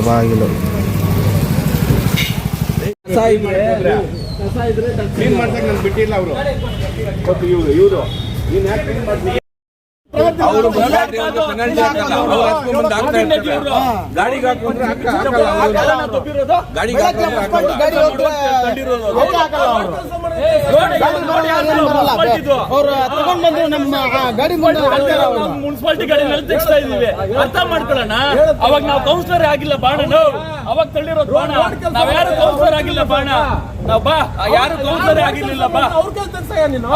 ಬಾಗಿಲು ಕ್ಲೀನ್ ಮಾಡ್ಸಕ್ ನನ್ ಬಿಟ್ಟಿಲ್ಲ ಅವರು. ಇವ್ರು ಇವರು. ನೀನ್ ಯಾಕೆ ಕ್ಲೀನ್ ಮಾಡ್ತೀನಿ ಅವರು. ಗಾಡಿಗೆ ಹಾಕೊಂಡ್ರೆ ತಗೊಂಡ್ ಬಂದ್ರು ನಮ್ಮ ಗಾಡಿ ಮುನ್ಸಿಪಾಲಿಟಿ ಗಾಡಿನಲ್ಲಿ ತೆಗಿಸ್ತಾ ಇದೀವಿ ಅರ್ಥ ಮಾಡ್ಕೊಳ್ಳೋಣ? ಅವಾಗ ನಾವು ಕೌನ್ಸಿಲರ್ ಆಗಿಲ್ಲ ಬಾಣ ನಾವು ಅವಾಗ ತಳ್ಳಿರೋದು ಬಾಣ. ನಾವ್ ಯಾರು ಕೌನ್ಸಿಲರ್ ಆಗಿಲ್ಲ ಬಾಣ. ನಾವ್ ಬಾ. ಯಾರು ಕೌನ್ಸಿಲರ್ ಆಗಿರ್ಲಿಲ್ಲ ಬಾ.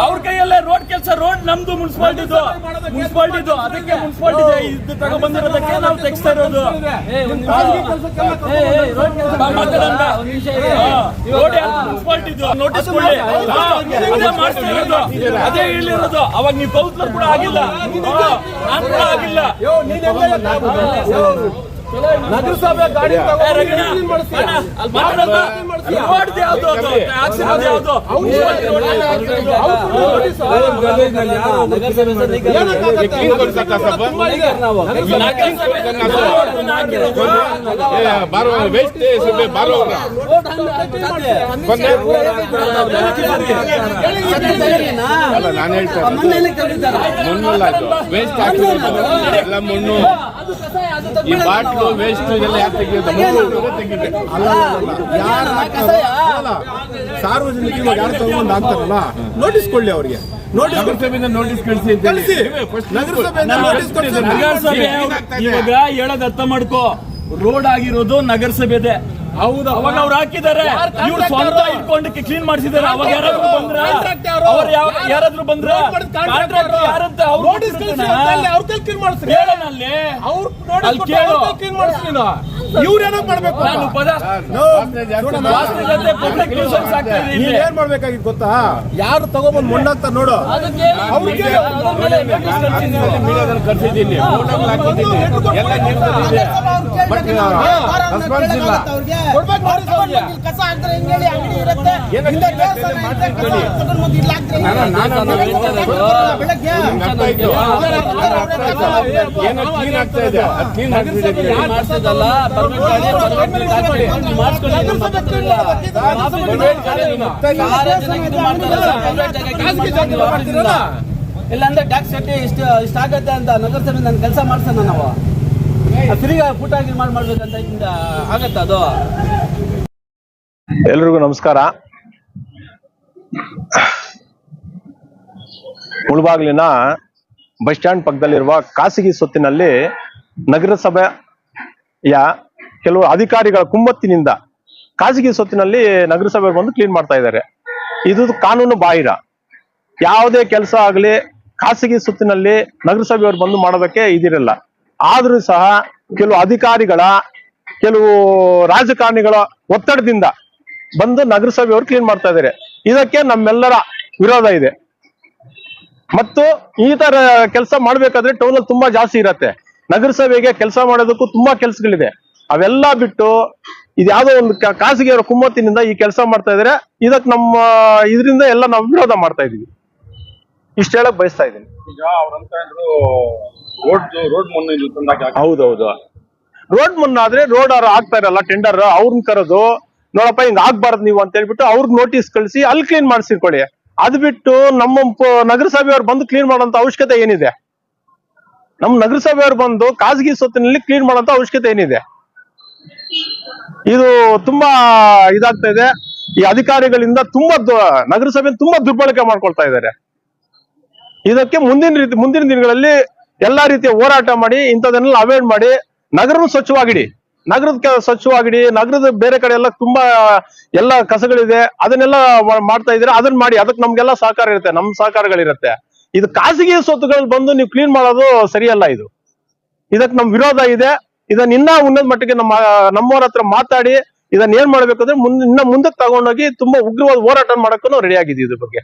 ಅವ್ರ ಕೈಯಲ್ಲೇ ರೋಡ್ ಕೆಲಸ ರೋಡ್ ನಮ್ದು ಮುನ್ಸಿಪಾಲಿಟಿದು ಮುನ್ಸಿಪಾಲಿಟಿದು ಅದಕ್ಕೆ ಮುನ್ಸಿಪಾಲ್ಟಿ ಇದು ತಗೊಂಡ್ಬಂದಿರೋದಕ್ಕೆ ನಾವು ತೆಗಿಸ್ತಾ ಇರೋದು. ನೋಟಿಸ್ ಕೊಡಿ. ಅದೇ ಮಾಡ್ತಾ ಇರೋದು. ಅದೇ ಹೇಳಿರೋದು. ಅವಾಗ ನೀವು ಕೂಡ ಆಗಿಲ್ಲ. ನಾನ್ ಕೂಡ ಆಗಿಲ್ಲ. ನಗರಸಭೆ ಗಾಡಿ ನಾನು ಹೇಳ್ತೇನೆ ಮಣ್ಣಲ್ಲ ವೇಸ್ಟ್ ಎಲ್ಲ ಮಣ್ಣು ಈ ಬಾಟ್ಲು ವೇಸ್ಟ್ ಎಲ್ಲ ಯಾಕೆ ತೆಗಿಯೋದು? ಮಣ್ಣು ತೆಗಿಬೇಕು ಸಾರ್ವಜನಿಕ ಇವಾಗ ಯಾರು ತಗೊಂಡು ಹಾಕ್ತಾರಲ್ಲ? ನೋಟಿಸ್ ಕೊಡ್ಲಿ ಅವ್ರಿಗೆ. ನೋಟಿಸ್ ನಗರಸಭೆಯಿಂದ ನೋಟಿಸ್ ಕಳಿಸಿ ಅಂತ ಹೇಳಿ. ಕಳಿಸಿ. ನೋಟಿಸ್ ಕೊಡ್ತಾರೆ. ನಗರಸಭೆ ಇವಾಗ ಹೇಳೋದ್ ಅರ್ಥ ಮಾಡ್ಕೋ. ರೋಡ್ ಆಗಿರೋದು ನಗರಸಭೆದೆ. ಹೌದು ಅವಾಗ ಅವ್ರು ಹಾಕಿದ್ದಾರೆ ಇವ್ರು ಸ್ವಂತ ಇಟ್ಕೊಂಡು ಕ್ಲೀನ್ ಮಾಡಿಸಿದ್ದಾರೆ ಅವಾಗ ಯಾರಾದ್ರೂ ಬಂದ್ರ ಅವ್ರು ಯಾವ ಯಾರಾದ್ರೂ ಬಂದ್ರ ಕಾಂಟ್ರಾಕ್ಟ್ ಯಾರಂತ ಅವ್ರು ನೋಟಿಸ್ ಕಳಿಸಿ ಅವ್ರ ಕೈಲಿ ಕ್ಲೀನ್ ಮಾಡಿಸ್ರಿ ಹೇಳೋಣ ಅಲ್ಲಿ ಅವ್ರು ನೋಟಿಸ್ ಕೇಳು. ಕ್ಲೀನ್ ಮಾಡಿಸ್ರಿ ಇವ್ರು ಏನೋ ಮಾಡ್ಬೇಕು ನಾನು ಪದ ವಾಸನೆ ಜಾಸ್ತಿ ವಾಸನೆ ಜೊತೆ ಪಬ್ಲಿಕ್ ನ್ಯೂಸನ್ಸ್ ಆಗ್ತಾ ಇದೆ ನೀನ್ ಏನ್ ಮಾಡ್ಬೇಕಾಗಿತ್ತು ಗೊತ್ತಾ ಯಾರು ತಗೊಂಬಂದ್ ಮಣ್ಣಾಗ್ತಾರ ನೋಡು ಅದಕ್ಕೆ ಅವ್ರು ಮೇಲೆ ಕಳ್ಸಿದ್ದೀನಿ. ಮೀಡಿಯಾದಲ್ಲಿ ಕರ್ಸಿದ್ದೀನಿ ಎಲ್ಲ ಬಟ್ ರೆಸ್ಪಾನ್ಸ್ ಇಲ್ಲ ಕೊಡ್ಬೇಕು ನೋಟಿಸ್ ಕಸ ಹಾಕ್ತಾರೆ ಹಿಂಗ್ ಹೇಳಿ ಅಂಗಡಿ ಇರುತ್ತೆ ಏನಕ್ಕೆ ಹಿಂದೆ ಇಲ್ಲ ದೇವಸ್ಥಾನ ಇರುತ್ತೆ, ಕಸ ತಗೊಂಡ್ ಬಂದು ಇಲ್ಲಿ ಹಾಕ್ತಾರೆ. ನಾನು- ನಾನು ಅದನ್ನ ಹೇಳ್ತಾ ಇರೋದು. ಬೆಳಗ್ಗೆ ನಿಮ್ಗೆ ಅರ್ಥ ಆಯ್ತು? ಏನೋ ಕ್ಲೀನ್ ಆಗ್ತಾ ಇದೆ ಅದು ಕ್ಲೀನ್ ಆಗ್ತಿದೆ ಮಾಡ್ತಿದ್ದಲ್ಲ permit ಗಾಡಿ permit ಹಾಕಿ. ನೀವು ಮಾಡ್ಸ್ಕೊಳ್ಳಿ, ನಮ್ಮ ಹತ್ರ ಇಲ್ಲ. Private ಗಾಡಿ ನೀವು. ಸಾರ್ವಜನಿಕ ಇದು ಮಾಡ್ತಾರಲ್ಲ, private ಜಾಗ ಖಾಸಗಿ ಜಾಗ ನೀವು ಮಾಡ್ತಿರಲ್ಲ. ಇಲ್ಲಾಂದ್ರೆ ಟ್ಯಾಕ್ಸ್ ಕಟ್ಟಿ ಇಷ್ಟು ಇಷ್ಟ ಆಗತ್ತೆ ಅಂತ ನಗರಸಭೆ ನನ್ನ ಕೆಲಸ ಮಾಡ್ಸೋಣ ನಾವು ಮಾಡ್ಬೇಕಂತ ಇದರಿಂದ ಆಗತ್ತ ಅದು? ಎಲ್ರಿಗೂ ನಮಸ್ಕಾರ. ಮುಳಬಾಗ್ಲಿನ ಬಸ್ ಸ್ಟ್ಯಾಂಡ್ ಪಕ್ಕದಲ್ಲಿರುವ ಖಾಸಗಿ ಸ್ವತ್ತಿನಲ್ಲಿ ನಗರಸಭೆಯ ಕೆಲವು ಅಧಿಕಾರಿಗಳ ಕುಮ್ಮತ್ತಿನಿಂದ ಖಾಸಗಿ ಸೊತ್ತಿನಲ್ಲಿ ನಗರಸಭೆ ಬಂದು ಕ್ಲೀನ್ ಮಾಡ್ತಾ ಇದ್ದಾರೆ. ಇದು ಕಾನೂನು ಬಾಹಿರ. ಯಾವುದೇ ಕೆಲಸ ಆಗಲಿ ಖಾಸಗಿ ಸುತ್ತಿನಲ್ಲಿ ನಗರಸಭೆಯವರು ಬಂದು ಮಾಡೋದಕ್ಕೆ ಇದಿರಲ್ಲ. ಆದ್ರೂ ಸಹ ಕೆಲವು ಅಧಿಕಾರಿಗಳ, ಕೆಲವು ರಾಜಕಾರಣಿಗಳ ಒತ್ತಡದಿಂದ ಬಂದು ನಗರಸಭೆಯವರು ಕ್ಲೀನ್ ಮಾಡ್ತಾ ಇದ್ದಾರೆ ಇದಕ್ಕೆ ನಮ್ಮೆಲ್ಲರ ವಿರೋಧ ಇದೆ. ಮತ್ತು ಈ ತರ ಕೆಲಸ ಮಾಡ್ಬೇಕಾದ್ರೆ ಟೌನ್ ಅಲ್ಲಿ ತುಂಬಾ ಜಾಸ್ತಿ ಇರತ್ತೆ. ನಗರಸಭೆಗೆ ಕೆಲಸ ಮಾಡೋದಕ್ಕೂ ತುಂಬಾ ಕೆಲಸಗಳಿದೆ. ಅವೆಲ್ಲ ಬಿಟ್ಟು ಇದ್ಯಾವುದೋ ಒಂದು ಖಾಸಗಿ ಖಾಸಗಿಯವರ ಕುಮ್ಮತ್ತಿನಿಂದ ಈ ಕೆಲಸ ಮಾಡ್ತಾ ಇದ್ರೆ. ಇದಕ್ಕೆ ನಮ್ಮ, ಇದರಿಂದ ಎಲ್ಲ ನಾವು ವಿರೋಧ ಮಾಡ್ತಾ ಇದೀವಿ ಇಷ್ಟ ಹೇಳಕ್ ಬಯಸ್ತಾ ಇದ್ದೀನಿ. ಈಗ ಅವ್ರಂತ ಹೌದೌದು. ರೋಡ್ ಮುನ್ನಾದ್ರೆ ರೋಡ್ ಅವ್ರು ಆಗ್ತಾ ಇರಲ್ಲ ಟೆಂಡರ್ ಅವ್ರನ್ನ ಕರೆದು, ನೋಡಪ್ಪ, ಹಿಂಗ್ ಆಗ್ಬಾರ್ದು ನೀವು ಅಂತ ಹೇಳ್ಬಿಟ್ಟು ಅವ್ರಿಗೆ ನೋಟಿಸ್ ಕಳಿಸಿ, ಅಲ್ಲಿ ಕ್ಲೀನ್ ಮಾಡಿಸಿರ್ಕೊಳ್ಳಿ. ಅದ್ ಬಿಟ್ಟು ನಮ್ಮ ನಗರಸಭೆಯವರು ಬಂದು ಕ್ಲೀನ್ ಮಾಡೋಂತ ಅವಶ್ಯಕತೆ ಏನಿದೆ? ನಮ್ಮ ನಗರಸಭೆಯವ್ರು ಬಂದು ಖಾಸಗಿ ಸ್ವತ್ತಿನಲ್ಲಿ ಕ್ಲೀನ್ ಮಾಡೋಂತ ಅವಶ್ಯಕತೆ ಏನಿದೆ? ಇದು ತುಂಬಾ ಇದಾಗ್ತಾ ಇದೆ. ಈ ಅಧಿಕಾರಿಗಳಿಂದ ತುಂಬಾ ನಗರಸಭೆ ತುಂಬಾ ದುರ್ಬಳಕೆ ಮಾಡ್ಕೊಳ್ತಾ ಇದ್ದಾರೆ. ಇದಕ್ಕೆ ಮುಂದಿನ ರೀತಿ, ಮುಂದಿನ ದಿನಗಳಲ್ಲಿ ಎಲ್ಲಾ ರೀತಿಯ ಹೋರಾಟ ಮಾಡಿ ಇಂಥದನ್ನೆಲ್ಲ ಅವಾಯ್ಡ್ ಮಾಡಿ ನಗರ ಸ್ವಚ್ಛವಾಗಿಡಿ. ನಗರದ ಸ್ವಚ್ಛವಾಗಿಡಿ, ನಗರದ ಬೇರೆ ಕಡೆ ಎಲ್ಲ ತುಂಬಾ, ಎಲ್ಲ ಕಸಗಳಿದೆ, ಅದನ್ನೆಲ್ಲ ಮಾಡ್ತಾ ಇದ್ರೆ ಅದನ್ನ ಮಾಡಿ. ಅದಕ್ಕೆ ನಮ್ಗೆಲ್ಲ ಸಹಕಾರ ಇರುತ್ತೆ, ನಮ್ ಸಹಕಾರಗಳಿರುತ್ತೆ. ಇದು ಖಾಸಗಿ ಸ್ವತ್ತುಗಳ್ ಬಂದು ನೀವು ಕ್ಲೀನ್ ಮಾಡೋದು ಸರಿಯಲ್ಲ ಇದು. ಇದಕ್ಕೆ ನಮ್ ವಿರೋಧ ಇದೆ. ಇದನ್ನ ಇನ್ನ ಉನ್ನತ ಮಟ್ಟಿಗೆ ನಮ್ಮ, ನಮ್ಮವ್ರ ಹತ್ರ ಮಾತಾಡಿ ಇದನ್ನ ಏನ್ ಮಾಡ್ಬೇಕಂದ್ರೆ ಮುಂದೆ, ಇನ್ನ ಮುಂದಕ್ಕೆ ತಗೊಂಡೋಗಿ ತುಂಬಾ ಉಗ್ರವಾದ ಹೋರಾಟ ಮಾಡಕ್ಕೂ ರೆಡಿ ಆಗಿದೆ ಇದ್ರ ಬಗ್ಗೆ.